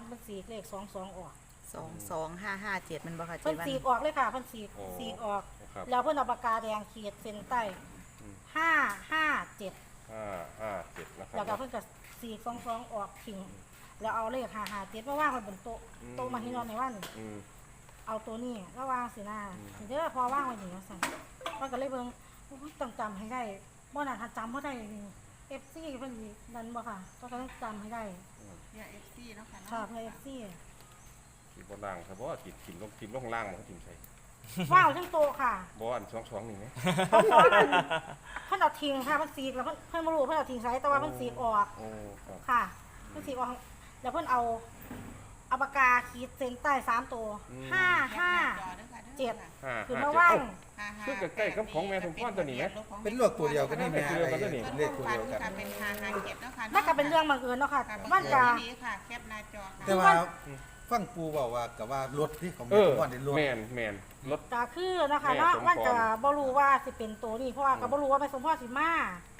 นี้ในฝันเป็นสีเลขสองสองออกสองสองห้าห้าเจ็ดมันบ่ค่ะเจเพิ่นวันสีกออกเลยค่ะเพิ่นสีโอ้สีกออก ครับแล้วเพิ่นเอาปากกาแดงขีดเส้นใต้อืมห้าห้าเจ็ดห้าห้าเจ็ดนะครัแล้วก็เพิ่นก็สีสองสองออกทิ้งแล้วเอาเลขห้าห้าเจ็ดมาว่างไว้บนโต๊ะโต๊ะมาที่นอนในวัน อืม เอาตัวนี้แล้ววางสิหน้าอืม เด้อพอว่างไว้นี่ว่าซั่นมันก็เลยเบิ่งโอ้ยต้องจำให้ได้บ่น่าทันจำบ่ได้เอฟซีเพิ่นสินั่นบ่ค่ะก็ต้องจำให้ได้ เนี่ยเอฟซีเนาะค่ะค่ะเนาะเพื่อเอฟซีขีดบนล่างครับเพราะว่าขีดขีดลงขีดลงล่างมันก็ทิมใส่ว้าวทั้งโตะค่ะบ่อันสองสองนี่ไหมเพราะว่ามันเพิ่นเอาทิ้งค่ะเพิ่นสีกแล้วเพิ่นเพิ่นบ่รู้เพิ่นเอาทิ้งใส่แต่ว่าเพิ่นสีกออกโอ้ครับค่ะเพิ่นสีกออกแล้วเพิ่นเอาเอาปากกาขีดเส้นใต้สามตัวห้าห้าเจ็ดห้าคือห้ามาเจ็ดว่างโอ้คือใกล้ๆกับของแม่สมพรตัวนี้ไหม เป็นเลขตัวเดียวกันนี่แม่เป็นเลขตัวเดียวกันนี่เป็นเลขตัวเดียวกัน เป็นห้าห้าเจ็ดเนาะค่ะนั่นก็เป็นเรื่องบังเอิญเนาะค่ะค่ะมันบัจะงเอิญดีค่ะแคปหน้าจอค่ะแต่ว่าฟังปูบอกว่ากับว่ารถที่ของเอแม่อทุกวันในรถแมนแมนรถ ก็คือนะคะแม่เนาะสมพร มันจะบ่รู้ว่าสิเป็นตัวนี้เพราะว่าก็บ่รู้ว่าแม่สมพรสิมา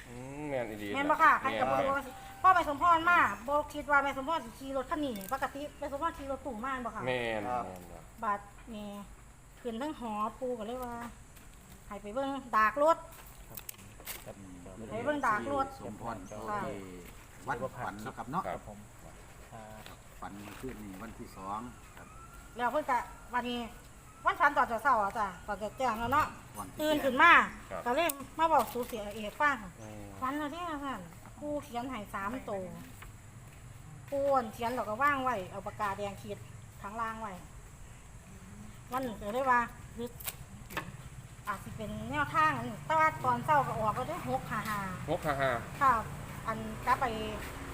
อืมแมนอีดีแม่นบ่ค่ะใครแม่ก็นบ่รู้ว่าสิเพราะแม่สมพรมาบ่คิดว่าแม่สมพรสิขี่รถคันนี้ปกติแม่สมพรขี่รถตู้มาแม่นบ่ค่ะแมนแม่นครับบาดนี่ ขึ้นทั้งหอปูก็เลยว่าให้ไปเบิ่งดากรถไปเบิ่งดากรถสมพรเจ้าที่วัดฝันนะครับเนาะครับฝันขึ้นนี่วันที่สองครับแล้วเพิ่นก็วันนี้วันฝันตอนเช้าๆอะจ้ะตอนจะแจ้งแล้วเนาะวันที่ตื่นแปขึ้ดนมาครับ ก็เลยมาบอกสู่เสียเอกฟังอืมฝันแล้วเด้อท่านครูเขียนให้สามตัวปูอ้วนเขียนแล้วก็ว่างไว้เอาปากกาแดงขีดข้างล่างไว้ วันหนึ่งก็เลยว่าคืออาจจะเป็นแนวทางอันนี้แต่ว่าตอนเช้าก็ออกก็ได้หกหาหา หกห้าห้าค่ะอันกลับไป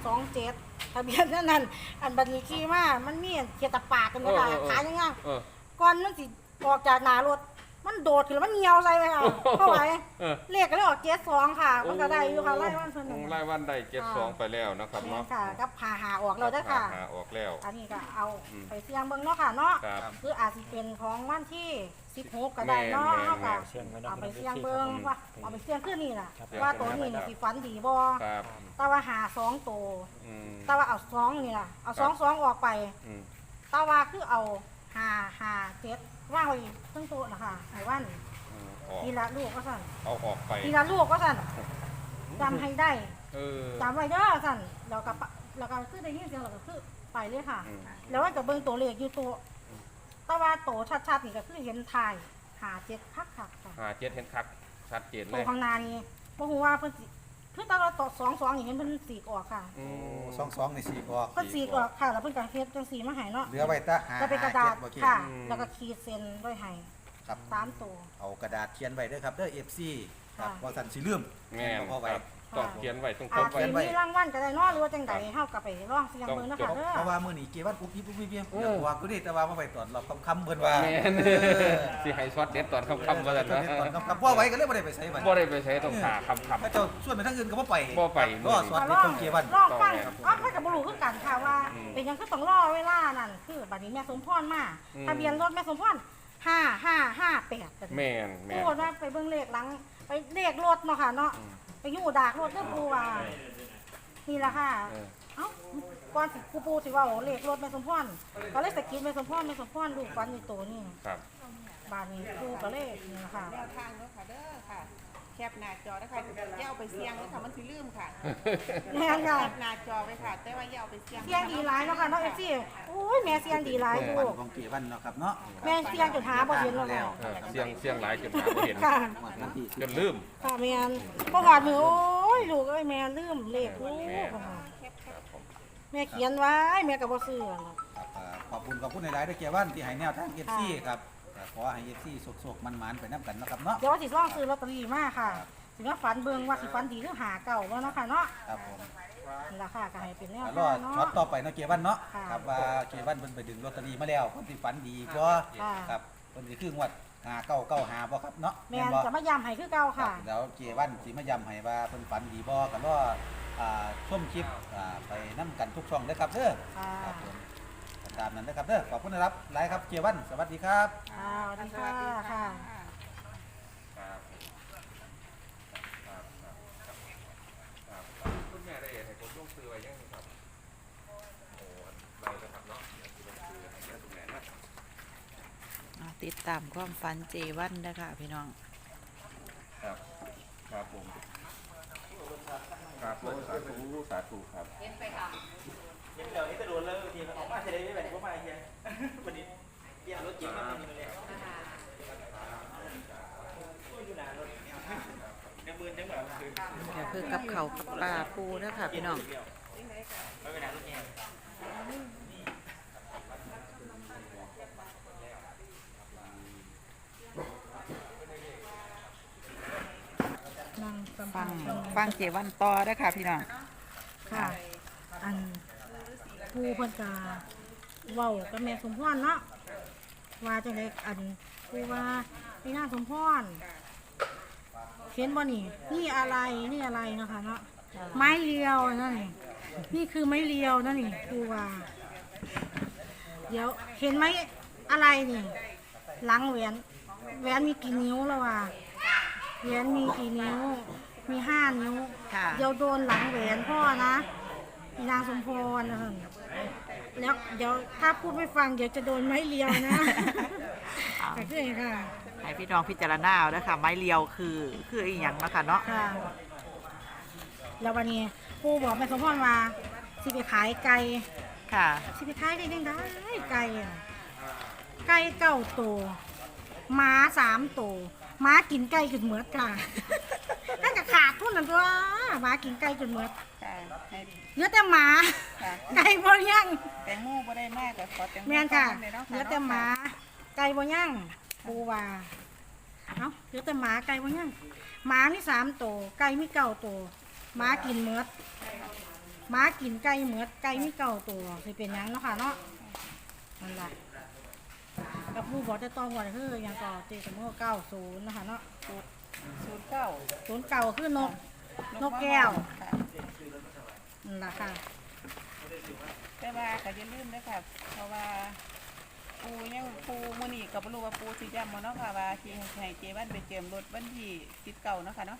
สองเจ็ดทะเบียนนั่นนั่นอันบัดนี้ขี่มามันมีเขียดตะปากกันเลยค่ะขายังไงเออ ก่อนมันสิออกจากหนารถ มันโดดขึ้นแล้วมันเหี่ยวใส่ไปค่ะเข้าไปเออ เลขก็เลยออกเจ็ดสองค่ะ มันก็ได้อยู่ค่ะไล่วันเพิ่นหนึ่งไล่วันได้เจ็ดสองไปแล้วนะครับนี่เนาะค่ะกับหาหาออกเราได้อค่ะ หาออกแล้ว อันนี้ก็เอาอืม ไปเสี่ยงเบิ่งเนาะค่ะเนาะครับ คืออาจสิเป็นของวันที่16ก็ได้เนาะแม่นๆ เฮาก็เสี่ยงไว้เนาะเอาไปเสี่ยงเบิ่งว่าเอาไปเสี่ยงขึ้นนี่ล่ะ ครับ ว่าตัวนี้นี่สิฝันดีบ่ครับแต่ว่าหาสองตัวอืมแต่ว่าเอาสองนี่ล่ะเอาสองสองออกไป อืมแต่ว่าคือเอาหาหาเจ็ด ว่างไว้ทั้งโต๊ะนะคะไอ้วันอืมออกทีละลูกก็สั่นเอาออกไปทีละลูกก็สั่นจำให้ได้เออจำไว้เด้อสั่นแล้วก็ปะแล้วก็คือได้ยินเสียงแล้วก็คือไปเลยค่ะอืมแล้วว่ากับเบิ่งตัวเลขอยู่ตัวแต่ว่าโตชัดๆนี่ก็คือเห็นทายหาเจ็ดคักๆค่ะหาเจ็ดเห็นคักชัดเจนเลตัวยข้างหน้านี่บ่ฮู้ว่าเพิ่นสิ คือตอนเราตอสองสองนี่เห็นเพิ่นสีกออกค่ะอืมสองสองในสี่ออกเพิ่นสีกออกค่ะแล้วเพิ่นก็เฮ็ดจังสีมาให้เนาะเหลือไว้แตาหาจะเป็นกระดาษเจ็บ่เขียนค่ะแล้วก็ขีดเส้นด้วยให้ครับ สามตัว เอากระดาษเขียนไว้เด้อครับเด้อ FC ครับค่ะ ว่าสันสิลืมแม่นเอาคไว้รับ ต้องเขียนไว้ต้องอาจจดไว้ สิมีรางวัลก็ได้เนาะหรือว่าจังใดเฮาก็ไปร้องเสียงเบิ่งเนาะค่ะเด้อเพราะว่ามื้อนี้เกวันปุ๊บปิ๊บปุ๊บปิ๊บปิ๊บเออเดี๋ยวว่ากูนี่แต่ว่ามาไปตอนรอบค่ำๆเพิ่นว่าแม่นเออสิให้ช็อตเด็ดตอนค่ำๆว่าซั่นตอนนะนี้ตอนค่ำๆพ่อไว้ก็เลยบ่ได้ไปใช้มันบ่ได้ไปใช้ต้องขาคำ ถ้าเจ้าส่วนไปทางอื่นก็บ่ไปบ่ไป รอสวัสดีต้องเกวันรอฟังครับอ๋อเพิ่นก็บ่รู้คือกันค่ะว่า อืมเป็นหยังคือต้องรอเวลานั่นคือบัดนี้แม่สมพรมาอืม ทะเบียนรถแม่สมพร5558แม่นแม่พูนดว่าไปเบิ่งเลขหลังไปเลขรถเนาะค่ะเนาะอืมไป อยู่ดากรถเด้อปูว่านี่ล่ะค่ะเออเอ้าก่อนสิปูปูสิเว่าเลขรถแม่สมพรก็เลยสะกิดแม่สมพรแม่สมพรลูกฟันในตัวนี่ครับ บานนี้ปูก็เลยนี่ล่ะค่ะ แนวทางเนาะค่ะเด้อค่ะ แคปหน้าจอนะคะอย่าเอาไปเสี่ยงเลยค่ะมันสิลืมค่ะแม่นค่ะ แคปหน้าจอไปค่ะ แต่ว่าอย่าเอาไปเสี่ยงเสียงดีหลายเนาะค่ะเนาะเอฟซีโอ้ยแม่เสียงดีหลายวัลูนกของเกวันเนาะครับเนาะแม่เสียงจนหาบ่เห็นแล้วค่ะเออเสียงเสียงหลายจนหาบ่เห็นค่ะวันที่จนลืมค่ะแม่นพอหอดมือโอ้ยลูกเอ้ยแม่ลืมเลขลูกแม่เขียนไว้แม่ก็บ่ซื้อหรอก ครับอ่าขอบคุณขอบคุณในหลายๆเด้อเกวันที่ให้แนวทาง FC ครับ ก็ขอให้ FC สุกๆมันๆไปนํกันเนาะครับเนาะ เดี๋ยวว่าสิลองซื้อลอตเตอรี่มาค่ะ สิว่าฝันเบิ่งว่าสิฝันดีหรือหาเก่าบ่เนาะค่ะเนาะครับผมนี่ล่ะค่ะก็ให้เป็นแนวก็รอทางเนาะช็อตต่อไปเนาะเกวันเนาะ ค่ะครับว่าเกวันเพิ่นไปดึงลอตเตอรี่มาแล้วเพิ่นสิฝันดีบ่ค่ะ ครับเพิ่นสิคืองวดหาเก้าเก้าหาบ่ครับเนาะแม่นบ่จะมาย้ำให้คือเก่าค่ะแล้วเกวันสิมาย้ำให้ว่าเพิ่นฝันดีบ่ก็รออ่าชมคลิปอ่าไปนํกันทุกช่องเด้อครับเด้อค่ะ ครับผม ตามนั้นนะครับเด้อขอบคุณนะครับไลค์ครับเจวันสวัสดีครับสวัสดีค่ะค่ะรับติดตามความฝันเจวันนะคะพี่น้อง ครับ ครับผม ครับผมสาธุสาธุครับ เห็นไปค่ะ เดี๋ยวนี้จะโดนเลยทีออกมาจะได้ไม่แบบว่ามาเฮียวันนี้เตรียมรถเก๋งมาเป็นเลยอยู่นานรถยังมือยังแบบคือก็คือกับเขากับปลาปูนะคะพี่น้องไม่เป็นไรรถเก๋งนั่งสัมฟังฟังเจวันต่อนะคะพี่น้องค่ะ ผู้เพิ่นก็เว้ากับแม่สมพรเนาะว่าจังไดอันผู้ว่าพี่นางสมพรเขียนบ่นี่นี่อะไรนี่อะไรเนาะคะเนาะไม้เรียวนั่นนี่นี่คือไม้เรียวนั่นนี่ผู้ว่า เดี๋ยวเห็นไหมอะไรนี่หลังแหวนแหวนมีกี่นิ้วแล้วว่ะแหวนมีกี่นิ้ว มีห้านิ้วค่ะเดี๋ยวโดนหลังแหวนพ่อนะมีนางสมพรนะ แล้วเดี๋ยวถ้าพูดไม่ฟังเดี๋ยวจะโดนไม้เลียวนะเอาก็คืออย่างนี้ค่ะให้พี่น้องพิจารณาเอานะคะไม้เรียวคือ คืออีหยังเนาะคะเนาะค่ะ แล้ววันนี้ปู่บอกแม่สมพรว่าสิไปขายไก่ ค่ะ สิไปขายได้ยังไงไก่อะไก่เก้าตัวหม้าสามตัวหม้ากินไก่จนเหมือดค่ะนั่นก็ขาดทุนนั่นตัวหม้ากินไก่จนเหมือดค่ะ ให้เหลือแต่หมาค่ะไก่บ่ยังแตงโมบ่ได้มากแต่ขอแตงโมแม่นค่ะเลยเนาะเหลือแต่หมาไก่บ่ย่างปูว่าเอ้าเหลือแต่หมาไก่บ่ย่างหมามีสามตัวไก่มีเก้าตัวหมากินเมือดหมากินไก่เมือดไก่มีเก้าตัวสิเป็นหยังเนาะค่ะเนาะนั่นแหละกับผู้บอกจะต้องวันคืออย่างต่อเจสมโมเก้าศูนย์นะคะเนาะศูนย์เก้าศูนย์เก่าคือนก นกแก้ว ค่ะ นั่นแหละค่ะ แต่ว่าก็อย่าลืมด้วยค่ะเพราะว่าปูยังปูมื้อนี้ก็บ่รู้ว่าปูสิย้ำบ่เนาะค่ะว่าที่ให้เจวันไปเจิมรถวันที่19เนาะค่ะเนาะ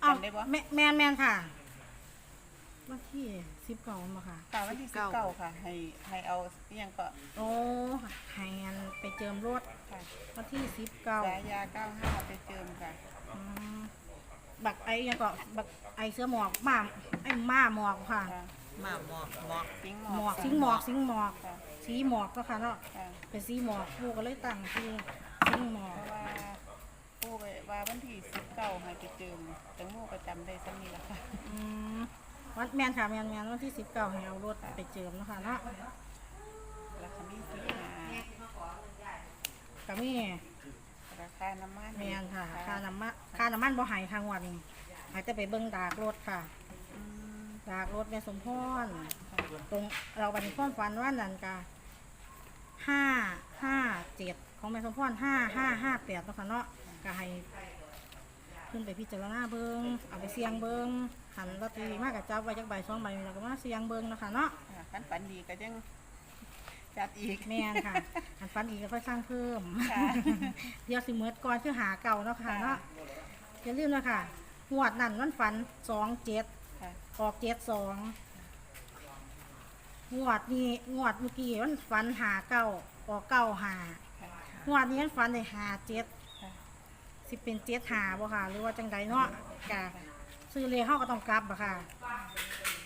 เอาจำได้บ่ แมแมนแมนค่ะวันที่สิบเก้ามาค่ะค่ะวันที่19ค่ะ ให้ให้เอาอิหยังก็โอ้ใหายอันไปเจิมรถค่ะวันที่สิบเก้าสายา95ไปเจิมค่ะ บักไอ้ยังก็บักไอเสื้อหมอกมาไอ้มาหมอกค่ะค่ะมาหมอกหมอกสิงห์หมหมออกกสิงหมอกสิงหมอก ค่ะสีหมอกก็ค่ะเนาะค่ะเป็นสีหมอกลูกก็เลยตั้งชื่อสิงหมอเพกราะว่าปูไปว่าวันที่19ให้ไปเจิมแตงโมก็จำได้ซ้ำนี้ล่ะค่ะอืมวันแมนค่ะแมนแมนวันที่สิบเก้าให้เอารถไปเจิมเนาะคะเนาะแล้วก็มีสิบห้าก็มีราคาน้ำมันแมนค่ะ ค่าน้ำมันค่าน้ำมันบ่ใหายทางวันนี้หายแต่ไปเบิ้งดากรถค่ะอืมดากรถแม่สมพรตรงเราบันทึกความฝันว่านั่นกะห้าห้าเจ็ดของแม่สมพรห้าห้าห้าแปดเนาะค่ะเนาะก็ให้ขึ้นไปพิจารณาเบิ้งเอาไปเสียงเบิ้งหันลอตเตอรี่มากกับจับไว้จักใบสองใบแล้วก็มาเสียงเบิ้งเนาะคะเนาะค่ะคันฝันดีก็ยัง จัดอีก แม่นค่ะหันฟันอีกก็ค่อยสร้างเพิ่ม ค่ะ เดี๋ยวสิเมิดก่อนคือหาเก่าเนาะค่ะเนาะอย่าลืมนะคะหวดนั่นมันฝันสองเจ็ดค่ะ ออกเจ็ดสองงวดนี้งวดเมื่อกี้มันฝันหาเก้าออกเก้าหาค่ะงวดนี้มันฝันได้หาเจ็ดค่ะ สิเป็นเจ็ดหาบ่ค่ะ หรือว่าจังใดเนาะกะซื้อเลยเฮาก็ต้องกลับบ่ค่ะ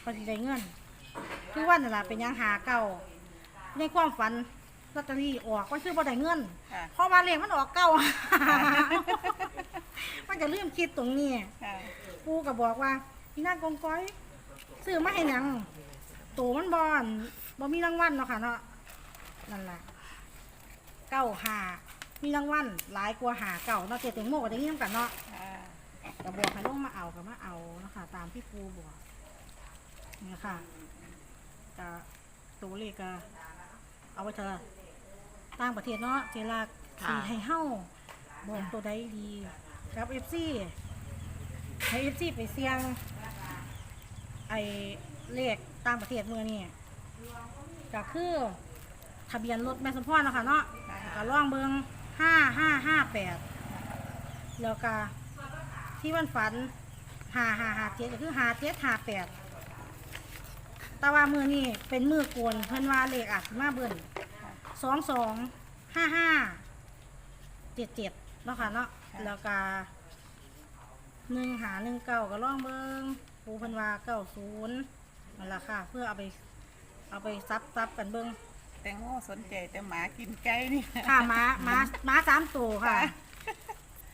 พอสิได้เงินคือวันนั่นล่ะเป็นหยังหาเก้า ในความฝันลอตเตอรี่ออกมันคือบ่ได้เงินค่ะเพราะว่าเลขมันออกเก้ามันจะลืมคิดตรงนี้ ค่ะ ปูก็บอกว่าพี่นางกองก้อยซื้อมาให้หยังตัวมันบอนบ่มีรางวัลเนาะค่ะเนาะนั่นล่ะเก้าหามีรางวัลหลายกว่าหาเก่าเนาะเจ็ดถึงโมกได้ยินกันเนาะค่ะ ก็บอกให้ลงมาเอาก็มาเอาเนาะค่ะตามที่ปูบอกนี่ค่ะก็ตัวเลขก็ เอาไว้เถอะต่างประเทศเนาะเจลากค่ะ สีให้เฮ้าบอกตัวใดดีกับเอฟซีให้เอฟซีไปเสี่ยง ไอเลขต่างประเทศเมื่อนี่ก็คือทะเบียนรถแม่สมพรเนาะคะเนาะก็ล่องเบิงห้าห้าห้าแปดแล้วก็ที่วันฝันหาหาหาเจ็ดก็คือหาเจ็ดหาแปด แต่ว่ามือนี่เป็นมือกวนเพิ่นว่าเลขอาจสิมาเบิ่นสองสองห้าห้าเจ็ดเจ็ดเนาะค่ะเนาะแล้วก็หนึ่งหาหนึ่งเก้าก็ล่องเบิงปูเพันวาเก้าศูนย์นั่นแหละค่ะ เพื่อเอาไปเอาไปซับซับกันเบิงแตงโมสนใจแต่หมากินไก่นี่ ค่ะม้าม้าม้าสามตัวค่ะ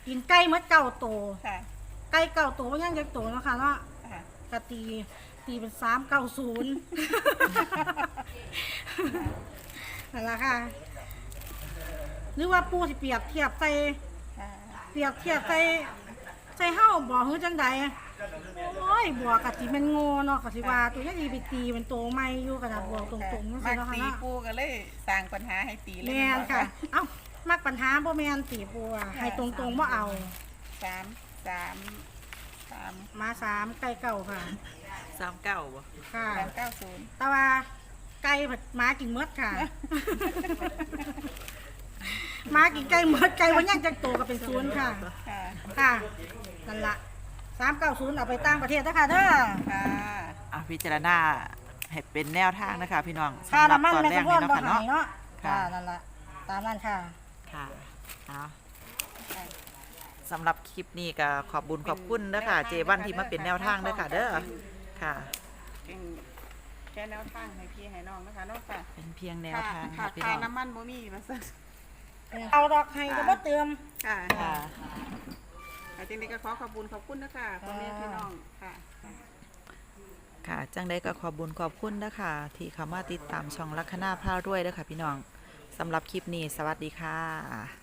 กินไก่เมื่อเก้าตัวค่ะ ไก่เก้าตัวยังเด็กตัวเนาะค่ะเนาะค่ะกตี ตีเป็นสามเก้าศูนย์นั่นแหละค่ะ หรือว่าปูสิเปรียบเทียบใส่ค่ะเปรียบเทียบใส่ใส่เฮ้าบ่ฮือจังใดโอ้ยบัวกะติแมันโง่เนาะกะสิว่าตัวยังดีไปตีเป็นตัวใหม่อยู่ขนาดบวกตรงๆจังมัซี่กเนาะค่ะตีเนาะปูก็เลยสร้างปัญหาให้ตีเลยแม่นค่ะ เอ้ามักปัญหาบ่แม่นตีปูอะให้ตรงๆบ่เอาสามสามสามมาสามไก่เก่าค่ะ สามเก้าบ่ค่ะ สามเก้าศูนย์แต่ว่าไก่ผัดหมากินหมดค่ะหมากินไก่หมดไก่วันยังจังโตก็เป็นศูนย์ค่ะ ค่ะค่ะนั่นละสามเก้าศูนย์เอาไปตั้งประเทศนะคะเด้อค่ะอะพิจารณาให้เป็นแนวทางนะคะ พี่น้องค่าสำหรับน้ำมันตอนแม่แรสะกพนี่นเนาะบ่ค่ะหาเนาะ ยเนาะค่ะ ค่ะนั่นละตามนั้นค่ะ ค่ะเอาสำหรับคลิปนี้ก็ขอบบุญขอบคุณนะคะเจวันที่มาเป็นแนวทางเด้อค่ะเด้อ ค่ะเป็นแค่แนวทางให้พี่ให้น้องนะคะเนอกจากเป็นเพียงแนวทางขาค่ะดพี่ค่าน้องน้ำมันบ่มีมาซะเอาดอกให้ก็บ่เติม ค่ะค่ะ ค่ะจริงๆก็ขอขอบคุณขอบคุณนะคะพ่อแม่พี่น้องค่ะ ค่ะ จังได้ก็ขอบบุญขอบคุณนะคะที่เข้ามาติดตามช่องลัคนาพารวยเด้อค่ะพี่น้องสำหรับคลิปนี้ สวัสดีค่ะ